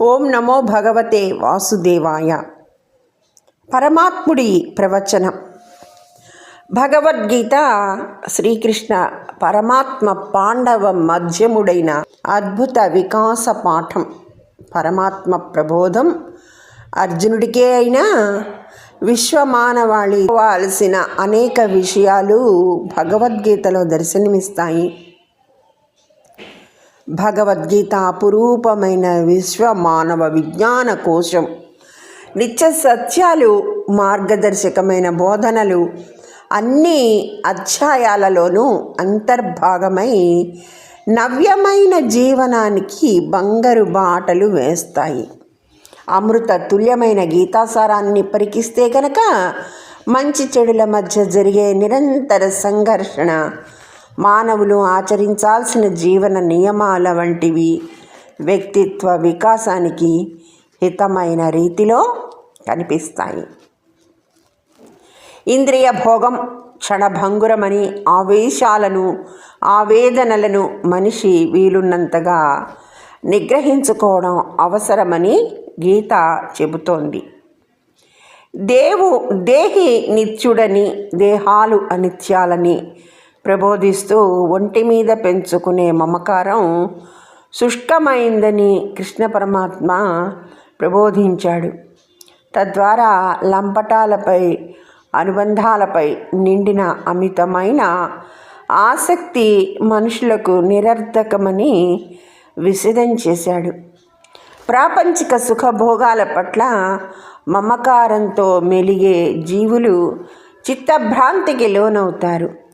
ఓం నమో భగవతే వాసుదేవాయ. పరమాత్ముడి ప్రవచనం. భగవద్గీత శ్రీకృష్ణ పరమాత్మ పాండవ మధ్యముడైన అద్భుత వికాస పాఠం. పరమాత్మ ప్రబోధం. అర్జునుడికే అయినా విశ్వమానవాళి వాల్సిన అనేక విషయాలు భగవద్గీతలో దర్శనమిస్తాయి. భగవద్గీత అపురూపమైన విశ్వ మానవ విజ్ఞాన కోశం. నిత్య సత్యాలు మార్గదర్శకమైన బోధనలు అన్ని అధ్యాయాలలోనూ అంతర్భాగమై నవ్యమైన జీవనానికి బంగారు బాటలు వేస్తాయి. అమృత తుల్యమైన గీతాసారాన్ని పరికిస్తే కనుక మంచి చెడుల మధ్య జరిగే నిరంతర సంఘర్షణ మానవులు ఆచరించాల్సిన జీవన నియమాల వంటివి వ్యక్తిత్వ వికాసానికి హితమైన రీతిలో కనిపిస్తాయి. ఇంద్రియ భోగం క్షణభంగురమని ఆవేశాలను ఆవేదనలను మనిషి వీలున్నంతగా నిగ్రహించుకోవడం అవసరమని గీత చెబుతోంది. దేవు దేహి నిత్యుడని దేహాలు అనిత్యాలని ప్రబోధిస్తూ ఒంటి మీద పెంచుకునే మమకారం శుష్కమైందని కృష్ణ పరమాత్మ ప్రబోధించాడు. తద్వారా లంపటాలపై అనుబంధాలపై నిండిన అమితమైన ఆసక్తి మనుషులకు నిరర్ధకమని విసిదం చేశాడు. ప్రాపంచిక సుఖభోగాల పట్ల మమకారంతో మెలిగే జీవులు చిత్తభ్రాంతికి లోనవుతారు.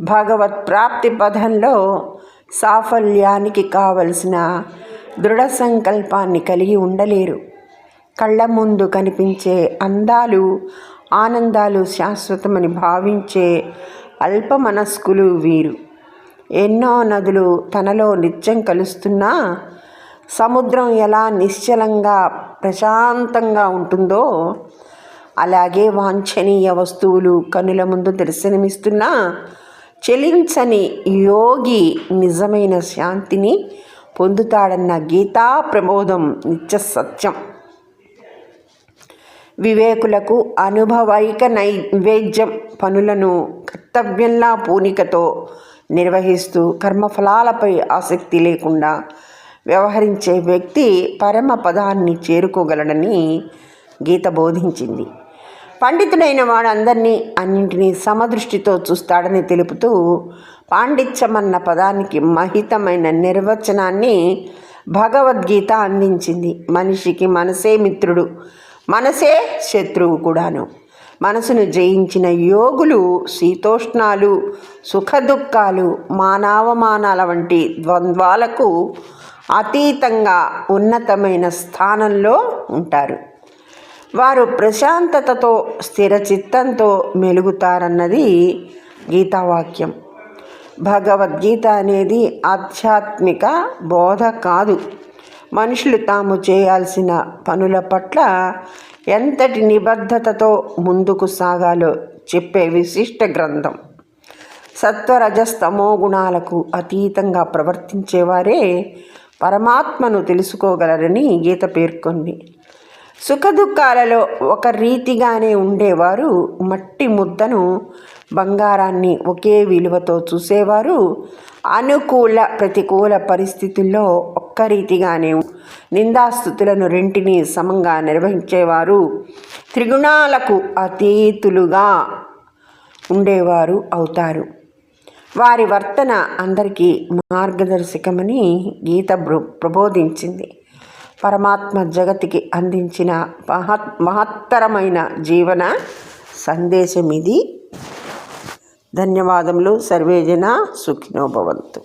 భగవత్ ప్రాప్తి పదంలో సాఫల్యానికి కావలసిన దృఢ సంకల్పాన్ని కలిగి ఉండలేరు. కళ్ళ ముందు కనిపించే అందాలు ఆనందాలు శాశ్వతమని భావించే అల్ప మనస్కులు వీరు. ఎన్నో నదులు తనలో నిత్యం కలుస్తున్నా సముద్రం ఎలా నిశ్చలంగా ప్రశాంతంగా ఉంటుందో అలాగే వాంఛనీయ వస్తువులు కనుల ముందు దర్శనమిస్తున్నా చెలించని యోగి నిజమైన శాంతిని పొందుతాడన్న గీతా ప్రమోదం నిత్య సత్యం. వివేకులకు అనుభవైక నైవేద్యం పనులను కర్తవ్యంలా పూనికతో నిర్వహిస్తూ కర్మఫలాలపై ఆసక్తి లేకుండా వ్యవహరించే వ్యక్తి పరమ పదాన్ని చేరుకోగలడని గీత బోధించింది. పండితుడైన వాడందరినీ అన్నింటినీ సమదృష్టితో చూస్తాడని తెలుపుతూ పాండిత్యమన్న పదానికి మహితమైన నిర్వచనాన్ని భగవద్గీత అందించింది. మనిషికి మనసే మిత్రుడు మనసే శత్రువు కూడాను. మనసును జయించిన యోగులు శీతోష్ణాలు సుఖదుఖాలు మానవమానాల వంటి ద్వంద్వాలకు అతీతంగా ఉన్నతమైన స్థానంలో ఉంటారు. వారు ప్రశాంతతతో స్థిర చిత్తంతో మెలుగుతారన్నది గీతావాక్యం. భగవద్గీత అనేది ఆధ్యాత్మిక బోధ కాదు. మనుషులు తాము చేయాల్సిన పనుల పట్ల ఎంతటి నిబద్ధతతో ముందుకు సాగాలో చెప్పే విశిష్ట గ్రంథం. సత్వరజస్తమో గుణాలకు అతీతంగా ప్రవర్తించేవారే పరమాత్మను తెలుసుకోగలరని గీత పేర్కొంది. సుఖదుఖాలలో ఒక రీతిగానే ఉండేవారు. మట్టి ముద్దను బంగారాన్ని ఒకే విలువతో చూసేవారు. అనుకూల ప్రతికూల పరిస్థితుల్లో ఒక్క రీతిగానే నిందాస్థుతులను రెంటిని సమంగా నిర్వహించేవారు. త్రిగుణాలకు అతీతులుగా ఉండేవారు అవుతారు. వారి వర్తన అందరికీ మార్గదర్శకమని గీత ప్రబోధించింది. పరమాత్మ జగతికి అందించిన మహత్ మహత్తరమైన జీవన సందేశం ఇది ధన్యవాదములు సర్వేజన సుఖినోభవంతు.